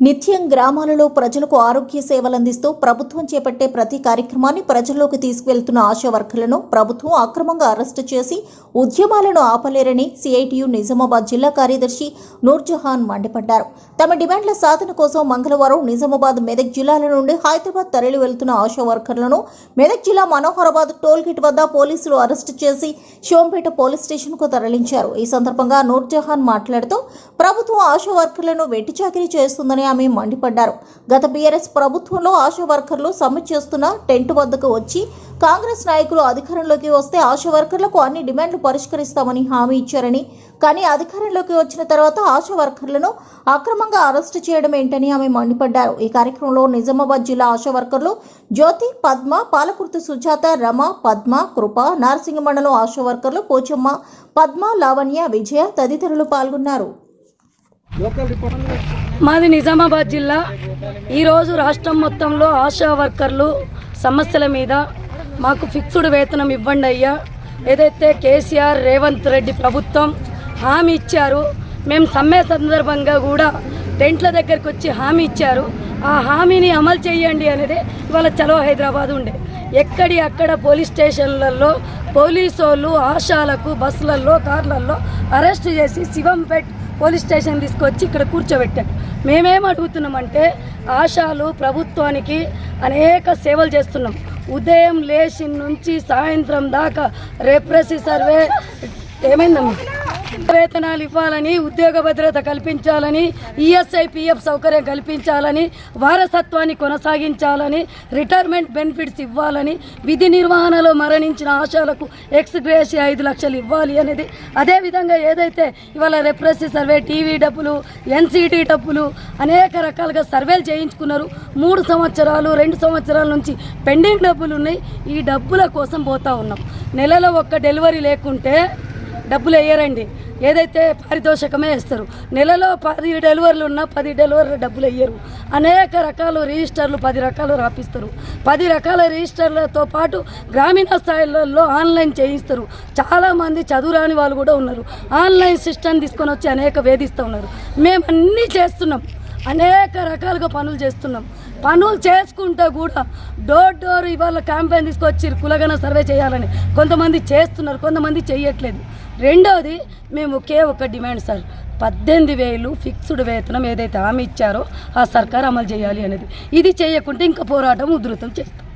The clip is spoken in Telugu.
నిత్యం గ్రామాలలో ప్రజలకు ఆరోగ్య సేవలు అందిస్తూ ప్రభుత్వం చేపట్టే ప్రతి కార్యక్రమాన్ని ప్రజల్లోకి తీసుకువెళ్తున్న ఆశా వర్కర్లను ప్రభుత్వం అక్రమంగా అరెస్టు చేసి ఉద్యమాలను ఆపలేరని సిఐటియు నిజామాబాద్ జిల్లా కార్యదర్శి నూర్జహాన్ మండిపడ్డారు. తమ డిమాండ్ల సాధన కోసం మంగళవారం నిజామాబాద్ మెదక్ జిల్లాల నుండి హైదరాబాద్ తరలి వెళ్తున్న ఆశా వర్కర్లను మెదక్ జిల్లా మనోహరాబాద్ టోల్గేట్ వద్ద పోలీసులు అరెస్టు చేసి శివంపేట పోలీస్ స్టేషన్కు తరలించారు. ఈ సందర్భంగా నూర్జహాన్ మాట్లాడుతూ ప్రభుత్వం ఆశా వర్కర్లను వెట్టి చాకిరీ చేస్తుందని ఆమె మండిపడ్డారు. గత బీఆర్ఎస్ ప్రభుత్వంలో ఆశా వర్కర్లు సమ్మె చేస్తున్న టెంట్ వద్దకు వచ్చి కాంగ్రెస్ నాయకులు అధికారంలోకి వస్తే ఆశా వర్కర్లకు అన్ని డిమాండ్లు పరిష్కరిస్తామని హామీ ఇచ్చారని కానీ అధికారంలోకి వచ్చిన తర్వాత ఆశా వర్కర్లను అక్రమంగా అరెస్టు చేయడం ఏంటని ఆమె మండిపడ్డారు. ఈ కార్యక్రమంలో నిజామాబాద్ జిల్లా ఆశా వర్కర్లు జ్యోతి పద్మ పాలకుర్తి సుజాత రమ పద్మ కృప నార్సింగ మండలం ఆశా వర్కర్లు పోచమ్మ పద్మ లావణ్య విజయ తదితరులు పాల్గొన్నారు. మాది నిజామాబాద్ జిల్లా. ఈరోజు రాష్ట్రం మొత్తంలో ఆశా వర్కర్లు సమస్యల మీద మాకు ఫిక్స్డ్ వేతనం ఇవ్వండి అయ్యా. ఏదైతే కేసీఆర్ రేవంత్ రెడ్డి ప్రభుత్వం హామీ ఇచ్చారు మేము సమ్మె సందర్భంగా కూడా టెంట్ల దగ్గరికి వచ్చి హామీ ఇచ్చారు. ఆ హామీని అమలు చేయండి అనేది ఇవాళ చలో హైదరాబాద్ ఉండే. ఎక్కడి అక్కడ పోలీస్ స్టేషన్లలో పోలీసు వాళ్ళు ఆశాలకు బస్సులలో కార్లలో అరెస్ట్ చేసి శివంపేట్ పోలీస్ స్టేషన్ తీసుకొచ్చి ఇక్కడ కూర్చోబెట్టారు మేమేం అడుగుతున్నామంటే ఆశాలు ప్రభుత్వానికి అనేక సేవలు చేస్తున్నాం. ఉదయం లేచి నుంచి సాయంత్రం దాకా రెప్రెసి సర్వే. ఏమైందమ్మా? వేతనాలు ఇవ్వాలని ఉద్యోగ భద్రత కల్పించాలని ఈఎస్ఐ పిఎఫ్ సౌకర్యం కల్పించాలని వారసత్వాన్ని కొనసాగించాలని రిటైర్మెంట్ బెనిఫిట్స్ ఇవ్వాలని విధి నిర్వహణలో మరణించిన ఆశాలకు ఎక్స్ గ్రేసి ఐదు లక్షలు ఇవ్వాలి అనేది. అదేవిధంగా ఏదైతే ఇవాళ రెప్రెసి సర్వే టీవీ డబ్బులు ఎన్సీటీ డబ్బులు అనేక రకాలుగా సర్వేలు చేయించుకున్నారు. మూడు సంవత్సరాలు రెండు సంవత్సరాల నుంచి పెండింగ్ డబ్బులు ఉన్నాయి. ఈ డబ్బుల కోసం పోతా ఉన్నాం. నెలలో ఒక్క డెలివరీ లేకుంటే డబ్బులు వేయరండి. ఏదైతే పారితోషికమే ఇస్తారు. నెలలో పది డెలివరీలు ఉన్నా పది డెలివరీలు డబ్బులు వేయరు అనేక రకాలు రిజిస్టర్లు పది రకాలు రాపిస్తారు. పది రకాల రిజిస్టర్లతో పాటు గ్రామీణ స్థాయిలలో ఆన్లైన్ చేయిస్తారు. చాలామంది చదువురాని వాళ్ళు కూడా ఉన్నారు. ఆన్లైన్ సిస్టమ్ తీసుకొని వచ్చి అనేక వేధిస్తూ ఉన్నారు. మేము అన్నీ చేస్తున్నాం. అనేక రకాలుగా పనులు చేస్తున్నాం. పనులు చేసుకుంటూ కూడా డోర్ డోర్ ఇవాళ క్యాంపెయిన్ తీసుకొచ్చి కులగన సర్వే చేయాలని కొంతమంది చేస్తున్నారు కొంతమంది చేయట్లేదు రెండవది మేము ఒకే ఒక డిమాండ్ సార్. పద్దెనిమిది వేలు ఫిక్స్డ్ వేతనం ఏదైతే హామీ ఇచ్చారో ఆ సర్కార్ అమలు చేయాలి అనేది. ఇది చేయకుంటే ఇంకా పోరాటం ఉధృతం చేస్తాం.